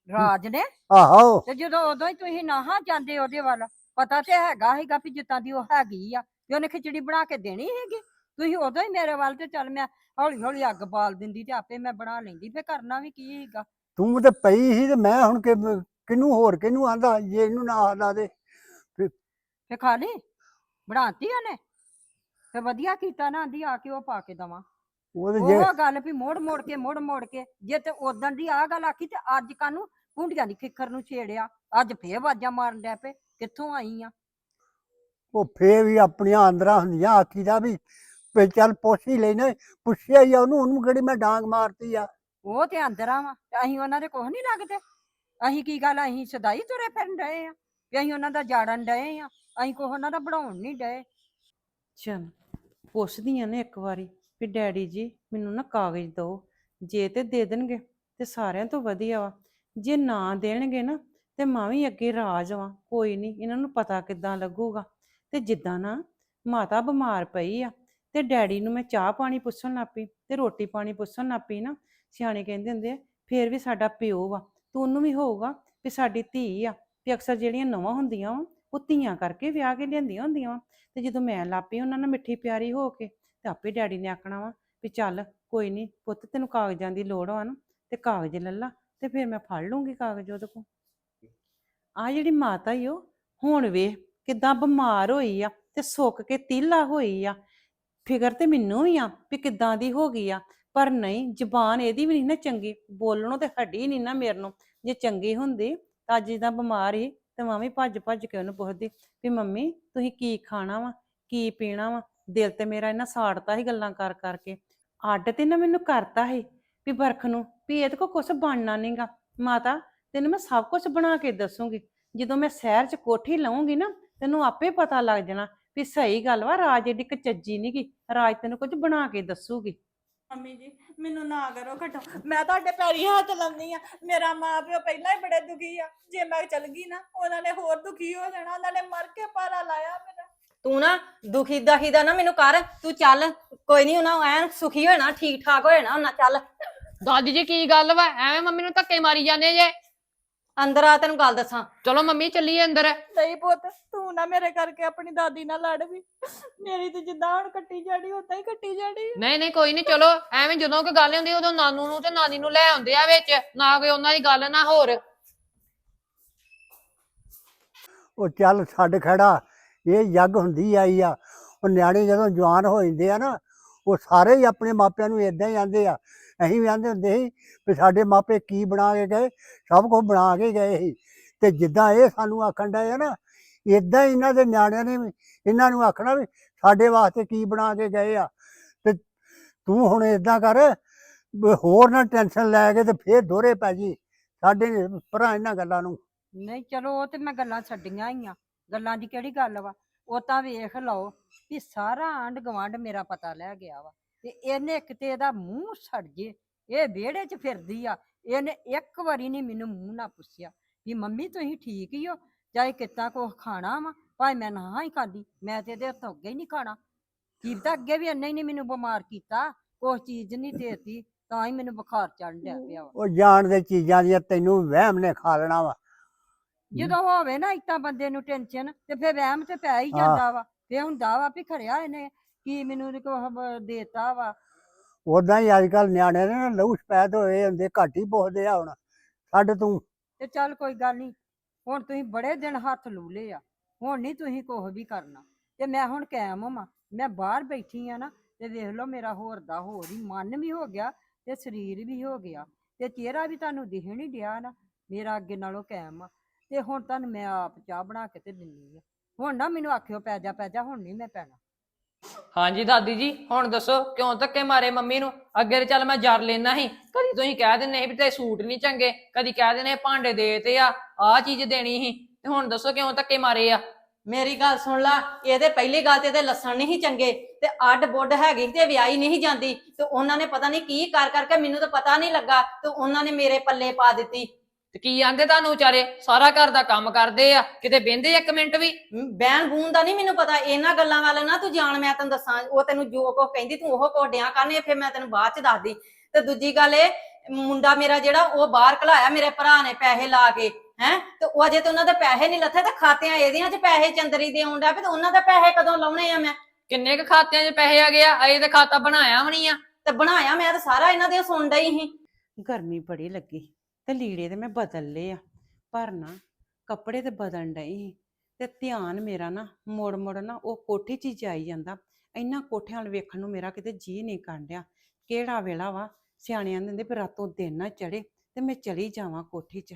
ਰਾਜ ਨੇ? ਆਹੋ। ਤੇ ਜਦੋਂ ਉਦੋਂ ਹੀ ਤੁਸੀਂ ਨਾਹਾਂ ਜਾਂਦੇ ਉਹਦੇ ਵੱਲ ਪਤਾ ਤੇ ਹੈਗਾ ਸੀਗਾ ਵੀ ਜਿੱਤਾਂ ਦੀ ਉਹ ਹੈਗੀ ਆ ਤੇ ਉਹਨੇ ਖਿਚੜੀ ਬਣਾ ਕੇ ਦੇਣੀ ਹੈਗੀ ਤੁਸੀਂ ਉਦੋਂ ਹੀ ਮੇਰੇ ਵੱਲ ਤੇ ਚੱਲ ਮੈਂ ਹੌਲੀ ਹੌਲੀ ਅੱਗ ਬਾਲ ਦਿੰਦੀ ਤੇ ਆਪੇ ਮੈਂ ਬਣਾ ਲੈਂਦੀ ਫੇ ਕਰਨਾ ਵੀ ਕੀ ਸੀਗਾ? ਤੂੰ ਤੇ ਪਈ ਸੀ ਤੇ ਮੈਂ ਹੁਣ ਕਿ ਕਿਨੂੰ ਹੋਰ ਕਿਨੂੰ ਆਂਦਾ ਜੇ ਇਹਨੂੰ ਨਾ ਆਂਦਾ ਤੇ ਫੇ ਖਾ ਲਈ? ਬਣਾਤੀ ਉਹਨੇ? ਫੇ ਵਧੀਆ ਕੀਤਾ ਨਾ ਆਂਦੀ ਆ ਕੇ ਉਹ ਪਾ ਕੇ ਦਵਾਂ। ਉਹਦੇ ਜੇ ਉਹ ਗੱਲ ਵੀ ਮੋੜ ਮੋੜ ਕੇ ਮੋੜ ਮੋੜ ਕੇ ਜੇ ਤੇ ਉਦੋਂ ਦੀ ਆ ਗੱਲ ਆਖੀ ਤੇ ਅੱਜ ਕਾਨੂੰ ਕੁੰਡੀਆਂ ਦੀ ਖਿੱਖਰ ਨੂੰ ਛੇੜਿਆ। ਅੱਜ ਫੇਰ ਆਵਾਜ਼ਾਂ ਮਾਰਨ ਡੈ ਪਏ ਕਿੱਥੋਂ ਆਈ ਆ? ਉਹ ਫੇਰ ਵੀ ਆਪਣੀਆਂ ਅੰਦਰਾਂ ਹੁੰਦੀਆਂ ਆਖੀ ਦਾ ਵੀ। ਵੀ ਚੱਲ ਪੁੱਛ ਹੀ ਲੈਣਾ ਪੁੱਛਿਆ ਹੀ ਆ ਉਹਨੂੰ ਉਹਨੂੰ ਕਿਹੜੀ ਮੈਂ ਡਾਂਗ ਮਾਰਤੀ ਆ। ਉਹ ਤੇ ਅੰਦਰਾਂ ਵਾ ਤੇ ਅਸੀਂ ਉਹਨਾਂ ਦੇ ਕੁਛ ਨਹੀਂ ਲੱਗਦੇ। ਅਸੀਂ ਕੀ ਗੱਲ ਅਸੀਂ ਸਦਾਈ ਤੁਰੇ ਫਿਰਨ ਡਏ ਆ। ਵੀ ਅਸੀਂ ਉਹਨਾਂ ਦਾ ਜਾੜਨ ਡਏ ਆ, ਅਸੀਂ ਕੁਛ ਉਹਨਾਂ ਦਾ ਬਣਾਉਣ ਨਹੀਂ ਡਏ। ਚਲ, ਪੁੱਛਦੀਆਂ ਨੇ ਇੱਕ ਵਾਰੀ ਵੀ ਡੈਡੀ ਜੀ ਮੈਨੂੰ ਨਾ ਕਾਗਜ਼ ਦਿਓ, ਜੇ ਤੇ ਦੇ ਦੇਣਗੇ ਤੇ ਸਾਰਿਆਂ ਤੋਂ ਵਧੀਆ ਵਾ। ਜੇ ਨਾ ਦੇਣਗੇ ਨਾ ਤੇ ਮਾਂ ਵੀ ਅੱਗੇ ਰਾਜ ਵਾਂ, ਕੋਈ ਨਹੀਂ ਇਹਨਾਂ ਨੂੰ ਪਤਾ ਕਿੱਦਾਂ ਲੱਗੂਗਾ। ਤੇ ਜਿੱਦਾਂ ਨਾ ਮਾਤਾ ਬਿਮਾਰ ਪਈ ਆ ਤੇ ਡੈਡੀ ਨੂੰ ਮੈਂ ਚਾਹ ਪਾਣੀ ਪੁੱਛਣ ਲੱਗ ਪਈ ਤੇ ਰੋਟੀ ਪਾਣੀ ਪੁੱਛਣ ਲੱਗ ਪਈ ਨਾ, ਸਿਆਣੇ ਕਹਿੰਦੇ ਹੁੰਦੇ ਆ, ਫੇਰ ਵੀ ਸਾਡਾ ਪਿਓ ਵਾ, ਤੂੰ ਉਹਨੂੰ ਵੀ ਹੋਊਗਾ ਵੀ ਸਾਡੀ ਧੀ ਆ। ਵੀ ਅਕਸਰ ਜਿਹੜੀਆਂ ਨਵਾਂ ਹੁੰਦੀਆਂ ਵਾ, ਉਹ ਧੀਆਂ ਕਰਕੇ ਵਿਆਹ ਕੇ ਲਿਆਂਦੀਆਂ ਹੁੰਦੀਆਂ ਵਾ। ਤੇ ਜਦੋਂ ਮੈਂ ਲਾਪੀ ਉਹਨਾਂ ਨਾਲ ਮਿੱਠੀ ਪਿਆਰੀ ਹੋ ਕੇ ਤੇ ਆਪੇ ਡੈਡੀ ਨੇ ਆਖਣਾ ਵਾ ਵੀ ਚੱਲ ਕੋਈ ਨਹੀਂ ਪੁੱਤ ਤੈਨੂੰ ਕਾਗਜ਼ਾਂ ਦੀ ਲੋੜ ਆ ਨਾ, ਤੇ ਕਾਗਜ਼ ਲੈ ਲਾ ਤੇ ਫਿਰ ਮੈਂ ਫੜ ਲੂੰਗੀ ਕਾਗਜ਼ ਉਹਦੇ ਕੋਲ। ਆ ਜਿਹੜੀ ਮਾਤਾ ਈ ਉਹ, ਹੁਣ ਵੇਖ ਕਿਦਾਂ ਬਿਮਾਰ ਹੋਈ ਆ ਤੇ ਸੁੱਕ ਕੇ ਤੀਲਾ ਹੋਈ ਆ। ਫਿਕਰ ਤੇ ਮੈਨੂੰ ਵੀ ਆ ਵੀ ਕਿਦਾਂ ਦੀ ਹੋ ਗਈ ਆ, ਪਰ ਨਹੀਂ, ਜ਼ਬਾਨ ਇਹਦੀ ਵੀ ਨਹੀਂ ਨਾ ਚੰਗੀ, ਬੋਲਣੋਂ ਤੇ ਹੱਡੀ ਨਹੀਂ ਨਾ ਮੇਰੇ ਨੂੰ ਜੇ ਚੰਗੀ ਹੁੰਦੀ ਤਾਂ ਅੱਜ ਜਿੱਦਾਂ ਬਿਮਾਰ ਹੀ ਤੇ ਮੈਂ ਵੀ ਭੱਜ ਭੱਜ ਕੇ ਉਹਨੂੰ ਪੁੱਛਦੀ ਵੀ ਮੰਮੀ ਤੁਸੀਂ ਕੀ ਖਾਣਾ ਵਾ, ਕੀ ਪੀਣਾ ਵਾ? ਦਿਲ ਤੇ ਮੇਰਾ ਇਹਨਾਂ ਸਾੜਤਾ ਸੀ ਗੱਲਾਂ ਕਰ ਕਰਕੇ ਅੱਡ ਤੇ ਨਾ ਮੈਨੂੰ ਕਰਤਾ ਸੀ ਵੀ ਬਰਖ ਨੂੰ ਵੀ ਇਹਦੇ ਕੋ ਕੁਛ ਬਣਨਾ ਨਹੀਂਗਾ ਮਾਤਾ, ਤੈਨੂੰ ਮੈਂ ਸਭ ਕੁਝ ਬਣਾ ਕੇ ਦੱਸੂਗੀ। ਜਦੋਂ ਮੈਂ ਸ਼ਹਿਰ 'ਚ ਕੋਠੀ ਲਵਾਂਗੀ ਨਾ, ਤੈਨੂੰ ਆਪੇ ਪਤਾ ਲੱਗ ਜਾਣਾ ਵੀ ਸਹੀ ਗੱਲ ਵਾ, ਰਾਜ ਏਡੀ ਕਚੱਜੀ ਨੀ ਗੀ ਰਾਜ ਤੈਨੂੰ ਕੁਝ ਬਣਾ ਕੇ ਦੱਸੂਗੀ। ਮੰਮੀ ਜੀ ਮੈਨੂੰ ਨਾ ਕਰੋ ਘਟੋ। ਮੈਂ ਤੁਹਾਡੇ ਪੈਰੀ ਹੱਥ ਲਾਉਂਦੀ ਆ ਮੇਰਾ ਮਾਂ ਪਿਓ ਪਹਿਲਾਂ ਹੀ ਬੜੇ ਦੁਖੀ ਆ। ਜੇ ਮੈਂ ਚਲ ਗਈ ਨਾ ਉਹਨਾਂ ਨੇ ਹੋਰ ਦੁਖੀ ਹੋ ਜਾਣਾ ਉਹਨਾਂ ਨੇ ਮਰ ਕੇ ਪਾਰਾ ਲਾਇਆ ਮੇਰਾ। ਤੂੰ ਨਾ ਦੁਖੀ ਦਖੀ ਦਾ ਨਾ ਮੈਨੂੰ ਕਰ ਤੂੰ ਚੱਲ। ਕੋਈ ਨਹੀਂ ਉਹਨਾਂ ਐਨ ਸੁਖੀ ਹੋਣਾ ਠੀਕ ਠਾਕ ਹੋ ਜਾਣਾ ਉਹਨਾਂ ਚੱਲ। ਦਾਦੀ ਜੀ ਕੀ ਗੱਲ ਵਾ? ਐਵੇਂ ਮੰਮੀ ਨੂੰ ਧੱਕੇ ਮਾਰੀ ਜਾਂਦੇ ਜੇ। ਅੰਦਰ ਆ ਤੈਨੂੰ ਗੱਲ ਦੱਸਾਂ। ਚਲੋ ਮੰਮੀ ਚੱਲੀਏ ਅੰਦਰ। ਨਹੀਂ ਪੁੱਤ ਤੂੰ ਨਾ ਮੇਰੇ ਕਰਕੇ ਆਪਣੀ ਦਾਦੀ ਨਾਲ ਲੜ ਵੀ। ਮੇਰੀ ਤੇ ਜਿੱਦਾਂ ਹੁਣ ਕੱਟੀ ਜਾਣੀ ਉਦਾਂ ਹੀ ਕੱਟੀ ਜਾਣੀ। ਨਹੀਂ ਨਹੀਂ ਕੋਈ ਨਹੀਂ ਚਲੋ ਐਵੇਂ ਜਦੋਂ ਕੋਈ ਗੱਲ ਹੁੰਦੀ ਉਦੋਂ ਨਾਨੂ ਨੂੰ ਤੇ ਨਾਨੀ ਨੂੰ ਲੈ ਆਉਂਦੇ ਆ ਵਿੱਚ ਨਾ ਕੋਈ ਉਹਨਾਂ ਦੀ ਗੱਲ ਨਾ ਹੋਰ। ਉਹ ਚੱਲ ਛੱਡ ਖੜਾ ਇਹ ਯੱਗ ਹੁੰਦੀ ਆਈ ਆ। ਉਹ ਨਿਆਣੇ ਜਦੋਂ ਜਵਾਨ ਹੋ ਜਾਂਦੇ ਆ ਨਾ ਉਹ ਸਾਰੇ ਹੀ ਆਪਣੇ ਮਾਪਿਆਂ ਨੂੰ ਇਦਾਂ ਹੀ ਆਂਦੇ ਆ। ਅਸੀਂ ਵੀ ਆਂਦੇ ਹੁੰਦੇ ਸੀ ਵੀ ਸਾਡੇ ਮਾਪੇ ਕੀ ਬਣਾ ਕੇ ਗਏ, ਸਭ ਕੁਝ ਬਣਾ ਕੇ ਗਏ ਸੀ। ਤੇ ਜਿੱਦਾਂ ਇਹ ਸਾਨੂੰ ਆਖਣ ਡਏ ਆ ਨਾ ਇਦਾਂ ਹੀ ਇਹਨਾਂ ਦੇ ਨਿਆਣਿਆਂ ਨੇ ਵੀ, ਇਹਨਾਂ ਨੂੰ ਆਖਣਾ ਵੀ ਸਾਡੇ ਵਾਸਤੇ ਕੀ ਬਣਾ ਕੇ ਗਏ ਆ। ਤੇ ਤੂੰ ਹੁਣ ਇਦਾਂ ਕਰ ਹੋਰ ਨਾ ਟੈਨਸ਼ਨ ਲੈ ਕੇ ਤੇ ਫੇਰ ਦੋਹਰੇ ਪੈ ਜੀ, ਸਾਡੇ ਭਰਾ ਇਹਨਾਂ ਗੱਲਾਂ ਨੂੰ। ਨਹੀਂ ਚਲੋ, ਉਹ ਤੇ ਮੈਂ ਗੱਲਾਂ ਛੱਡੀਆਂ ਹੀ ਆ। ਗੱਲਾਂ ਦੀ ਕਿਹੜੀ ਗੱਲ ਵਾ? ਉਹ ਤਾਂ ਵੇਖ ਲਓ ਵੀ ਸਾਰਾ ਆਂਢ ਗਵਾਂਢ ਮੇਰਾ ਪਤਾ ਲੈ ਗਿਆ ਵਾ। ਤੇ ਇਹਨੇ ਕਿਤੇ ਇਹਦਾ ਮੂੰਹ ਸੜ ਜੇ ਇਹ ਵਿਹੜੇ 'ਚ ਫਿਰਦੀ ਆ ਇਹਨੇ ਇੱਕ ਵਾਰੀ ਨਹੀਂ ਮੈਨੂੰ ਮੂੰਹ ਨਾ ਪੁੱਛਿਆ ਵੀ ਮੰਮੀ ਤੁਸੀਂ ਠੀਕ ਹੀ ਹੋ? ਚਾਹੇ ਕਿੱਦਾਂ ਕੁਛ ਖਾਣਾ ਵਾ ਭਾਵੇਂ ਮੈਂ ਨਾ ਹੀ ਖਾਂਦੀ ਮੈਂ ਤੇ ਇਹਦੇ ਹੱਥੋਂ ਅੱਗੇ ਹੀ ਨਹੀਂ ਖਾਣਾ। ਕੀ ਤਾਂ ਅੱਗੇ ਵੀ ਇੰਨਾ ਹੀ ਨਹੀਂ ਮੈਨੂੰ ਬਿਮਾਰ ਕੀਤਾ ਕੁਛ ਚੀਜ਼ ਨਹੀਂ ਦੇਤੀ ਤਾਂ ਹੀ ਮੈਨੂੰ ਬੁਖਾਰ ਚੜ੍ਹਨ ਡਿਆ ਪਿਆ ਵਾ। ਉਹ ਜਾਣ ਦੇ ਚੀਜ਼ਾਂ ਦੀਆਂ ਤੈਨੂੰ ਵਹਿਮ ਨੇ ਖਾ ਲੈਣਾ ਵਾ। ਜਦੋਂ ਹੋਵੇ ਨਾ ਇਤਾਂ ਬੰਦੇ ਨੂੰ ਟੈਨਸ਼ਨ ਤੇ ਫਿਰ ਵਹਿਮ ਤੇ ਪੈ ਹੀ ਹਾਂ। ਜਾਂਦਾ ਵਾ ਤੇ ਹੁੰਦਾ ਵਾ ਵੀ ਖਰਿਆ ਇਹਨੇ। ਕੀ ਮੈਨੂੰ ਕੋ ਦੇਤਾ ਵਾ? ਉਦਾਂ ਹੀ ਅੱਜ ਕੱਲ ਨਿਆਣੇ ਨੇ ਨਾ ਲਹੂ ਸਪੈਦ ਹੋਏ ਹੁੰਦੇ ਘੱਟ ਹੀ ਪੁੱਛਦੇ ਆ ਹੁਣ। ਛੱਡ ਤੂੰ। ਤੇ ਚੱਲ ਕੋਈ ਗੱਲ ਨਹੀਂ ਹੁਣ ਤੁਸੀਂ ਬੜੇ ਦਿਨ ਹੱਥ ਲੂਲੇ ਆ ਹੁਣ ਨਹੀਂ ਤੁਸੀਂ ਕੁਛ ਵੀ ਕਰਨਾ। ਤੇ ਮੈਂ ਹੁਣ ਕਾਇਮ ਹਾਂ ਮੈਂ ਬਾਹਰ ਬੈਠੀ ਆ ਨਾ ਤੇ ਵੇਖ ਲਓ ਮੇਰਾ ਹੋਰ ਦਾ ਹੋਰ ਹੀ ਮਨ ਵੀ ਹੋ ਗਿਆ ਤੇ ਸਰੀਰ ਵੀ ਹੋ ਗਿਆ। ਤੇ ਚਿਹਰਾ ਵੀ ਤੁਹਾਨੂੰ ਦਿਖਣ ਹੀ ਡਿਆ ਨਾ ਮੇਰਾ ਅੱਗੇ ਨਾਲੋਂ ਕਾਇਮ ਆ। ਤੇ ਹੁਣ ਤੁਹਾਨੂੰ ਮੈਂ ਆਪ ਚਾਹ ਬਣਾ ਕੇ ਤੇ ਦਿੰਨੀ ਆ। ਹੁਣ ਨਾ ਮੈਨੂੰ ਆਖਿਓ ਪੈ ਜਾ ਪੈ ਜਾ ਹੁਣ ਨਹੀਂ ਮੈਂ ਪੈਣਾ। ਹਾਂਜੀ ਦਾਦੀ ਜੀ, ਹੁਣ ਦੱਸੋ, ਕਿਉਂ ਧੱਕੇ ਮਾਰੇ ਮੰਮੀ ਨੂੰ? ਅੱਗੇ ਤੇ ਚੱਲ ਮੈਂ ਜਰ ਲੈਣਾ ਸੀ। ਕਦੀ ਤੁਸੀਂ ਕਹਿ ਦਿੰਦੇ ਸੀ ਵੀ ਤੇ ਸੂਟ ਨਹੀਂ ਚੰਗੇ, ਕਦੀ ਕਹਿ ਦਿੰਦੇ ਭਾਂਡੇ ਦੇ ਤੇ ਆ, ਆਹ ਚੀਜ਼ ਦੇਣੀ ਸੀ। ਤੇ ਹੁਣ ਦੱਸੋ ਕਿਉਂ ਧੱਕੇ ਮਾਰੇ ਆ? ਮੇਰੀ ਗੱਲ ਸੁਣ ਲਾ ਇਹਦੇ ਪਹਿਲੀ ਗੱਲ ਤੇ ਇਹਦੇ ਲੱਸਣ ਨਹੀਂ ਸੀ ਚੰਗੇ, ਤੇ ਅੱਡ ਬੁੱਢ ਹੈਗੀ ਤੇ ਵਿਆਹੀ ਨਹੀਂ ਸੀ ਜਾਂਦੀ। ਤੇ ਉਹਨਾਂ ਨੇ ਪਤਾ ਨਹੀਂ ਕੀ ਕਰ ਕਰਕੇ ਮੈਨੂੰ ਤਾਂ ਪਤਾ ਨਹੀਂ ਲੱਗਾ, ਤੇ ਉਹਨਾਂ ਨੇ ਮੇਰੇ ਪੱਲੇ ਪਾ ਦਿੱਤੀ। ਤੇ ਕੀ ਆਂਦੇ ਤੁਹਾਨੂੰ ਵਿਚਾਰੇ? ਸਾਰਾ ਘਰ ਦਾ ਕੰਮ ਕਰਦੇ ਆ ਕਿਤੇ ਬਹਿੰਦੇ ਇੱਕ ਮਿੰਟ ਵੀ? ਬਹਿਣ ਬੂਣ ਦਾ ਨਹੀਂ ਮੈਨੂੰ ਪਤਾ ਇਹਨਾਂ ਗੱਲਾਂ ਵੱਲ ਨਾ ਤੂੰ ਜਾਣ ਮੈਂ ਤੈਨੂੰ ਦੱਸਾਂ ਉਹ ਤੈਨੂੰ ਜੋ ਕੋ ਕਹਿੰਦੀ ਤੂੰ ਉਹ ਕੋਡਿਆਂ ਕਰਨੇ ਫਿਰ ਮੈਂ ਤੈਨੂੰ ਬਾਅਦ ਚ ਦੱਸਦੀ। ਤੇ ਦੂਜੀ ਗੱਲ ਇਹ ਮੁੰਡਾ ਮੇਰਾ ਜਿਹੜਾ ਉਹ ਬਾਹਰ ਘਲਾਇਆ ਮੇਰੇ ਭਰਾ ਨੇ ਪੈਸੇ ਲਾ ਕੇ ਹੈ? ਤੇ ਉਹ ਅਜੇ ਤੇ ਉਹਨਾਂ ਦੇ ਪੈਸੇ ਨਹੀਂ ਲੱਥੇ ਤੇ ਖਾਤਿਆਂ ਇਹਦੀਆਂ ਚ ਪੈਸੇ ਚੰਦਰੀ ਦੇ ਆਉਂਦਾ ਵੀ ਤੇ ਉਹਨਾਂ ਦੇ ਪੈਸੇ ਕਦੋਂ ਲਾਉਣੇ ਆ ਮੈਂ? ਕਿੰਨੇ ਕ ਖਾਤਿਆਂ 'ਚ ਪੈਸੇ ਆ ਗਏ ਆ? ਅਜੇ ਤੇ ਖਾਤਾ ਬਣਾਇਆ ਵੀ ਨਹੀਂ ਆ। ਤੇ ਬਣਾਇਆ ਮੈਂ ਤਾਂ ਸਾਰਾ ਇਹਨਾਂ ਦੇ ਸੁਣ ਡਈ ਸੀ। ਗਰਮੀ ਬੜੀ ਲੱਗੀ। ਤੇ ਲੀੜੇ ਤੇ ਮੈਂ ਬਦਲ ਲਏ ਆ। ਪਰ ਨਾ ਕੱਪੜੇ ਤੇ ਬਦਲਣ ਡਈ ਸੀ ਤੇ ਧਿਆਨ ਮੇਰਾ ਨਾ ਮੋੜ ਮੋੜ ਨਾ ਉਹ ਕੋਠੀ 'ਚ ਹੀ ਜਾਈ ਜਾਂਦਾ। ਇੰਨਾ ਕੋਠਿਆਂ ਵੱਲ ਵੇਖਣ ਨੂੰ ਮੇਰਾ ਕਿਤੇ ਜੀ ਨਹੀਂ ਕਰਨ ਡਿਆ। ਕਿਹੜਾ ਵੇਲਾ ਵਾ ਸਿਆਣਿਆਂ ਦੇ ਵੀ ਰਾਤੋਂ ਦਿਨ ਨਾ ਚੜੇ ਤੇ ਮੈਂ ਚਲੀ ਜਾਵਾਂ ਕੋਠੀ 'ਚ।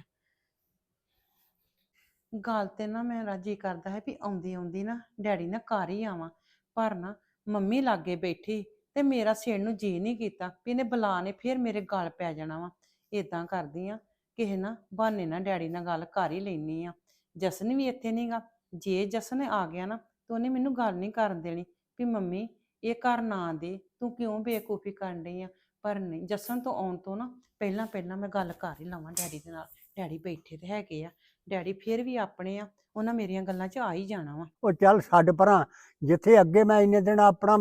ਗੱਲ ਤੇ ਨਾ ਮੈਂ ਰਾਜੀ ਕਰਦਾ ਹੈ ਵੀ ਆਉਂਦੀ ਆਉਂਦੀ ਨਾ ਡੈਡੀ ਨਾ ਘਰ ਹੀ ਆਵਾਂ। ਪਰ ਨਾ ਮੰਮੀ ਲਾਗੇ ਬੈਠੀ ਤੇ ਮੇਰਾ ਸਿਰ ਨੂੰ ਜੀ ਨਹੀਂ ਕੀਤਾ ਵੀ ਇਹਨੇ ਬੁਲਾ ਨੇ, ਫਿਰ ਮੇਰੇ ਗਲ ਪੈ ਜਾਣਾ ਵਾ। ਇਦਾਂ ਕਰਦੀ ਆ, ਕਿਸੇ ਨਾ ਬਹਾਨੇ ਨਾਲ ਡੈਡੀ ਨਾਲ ਗੱਲ ਕਰ ਹੀ ਲੈਣੀ ਆ। ਜਸਨ ਵੀ ਇੱਥੇ ਨਹੀਂਗਾ ਜੇ ਜਸਨ ਆ ਗਿਆ ਨਾ, ਤਾਂ ਉਹਨੇ ਮੈਨੂੰ ਗੱਲ ਨਹੀਂ ਕਰਨ ਦੇਣੀ ਵੀ ਮੰਮੀ, ਇਹ ਘਰ ਨਾ ਦੇ, ਤੂੰ ਕਿਉਂ ਬੇਕੂਫੀ ਕਰਨ ਡਈ ਆ? ਪਰ ਨਹੀਂ, ਜਸਨ ਤੋਂ ਆਉਣ ਤੋਂ ਨਾ ਪਹਿਲਾਂ ਪਹਿਲਾਂ ਮੈਂ ਗੱਲ ਕਰ ਹੀ ਲਵਾਂ ਡੈਡੀ ਦੇ ਨਾਲ। ਡੈਡੀ ਬੈਠੇ ਤੇ ਹੈਗੇ ਆ। ਡੈਡੀ ਫਿਰ ਵੀ ਆਪਣੇ ਆ, ਉਹਨਾਂ ਮੇਰੀਆਂ ਗੱਲਾਂ 'ਚ ਆ ਹੀ ਜਾਣਾ ਵਾ। ਉਹ ਚੱਲ ਛੱਡ ਪਰਾਂ, ਜਿੱਥੇ ਅੱਗੇ ਮੈਂ ਇੰਨੇ ਦਿਨ ਆਪਣਾ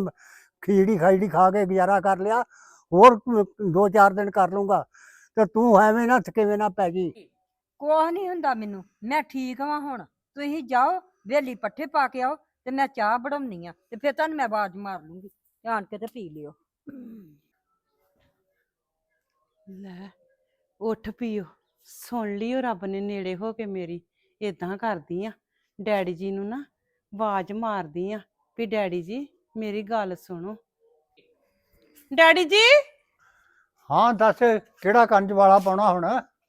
ਖੀੜੀ ਖਾਈੜੀ ਖਾ ਕੇ ਗੁਜ਼ਾਰਾ ਕਰ ਲਿਆ, ਹੋਰ ਦੋ ਚਾਰ ਦਿਨ ਕਰ ਲੂੰਗਾ ਤੇ ਤੂੰ ਐਵੇਂ ਨਾ ਥਕੇਵੇਂ ਨਾ ਪੈ ਗਈ ਕੁਛ ਨਹੀਂ ਹੁੰਦਾ ਮੈਨੂੰ। ਮੈਂ ਠੀਕ ਵਾਂ ਹੁਣ। ਤੁਸੀਂ ਜਾਓ ਵੇਲੀ ਪੱਠੇ ਪਾ ਕੇ ਆਓ ਤੇ ਮੈਂ ਚਾਹ ਬਣਾਉਣੀ ਆ। ਤੇ ਫਿਰ ਤੁਹਾਨੂੰ ਮੈਂ ਆਵਾਜ਼ ਮਾਰ ਲੂੰਗੀ। ਧਿਆਨ ਕੇ ਤੇ ਪੀ ਲਿਓ। ਲੈ ਉੱਠ ਪੀਓ। ਸੁਣ ਲਿਓ ਰੱਬ ਨੇ ਨੇੜੇ ਹੋ ਕੇ ਮੇਰੀ। ਇਦਾਂ ਕਰਦੀ ਆ। ਡੈਡੀ ਜੀ ਨੂੰ ਨਾ ਆਵਾਜ਼ ਮਾਰਦੀ ਆ ਵੀ ਡੈਡੀ ਜੀ ਮੇਰੀ ਗੱਲ ਸੁਣੋ। ਡੈਡੀ ਜੀ! ਹਾਂ ਦੱਸ ਕਿਹੜਾ ਕੰਜ ਵਾਲਾ ਪਾਉਣਾ ਹੁਣ?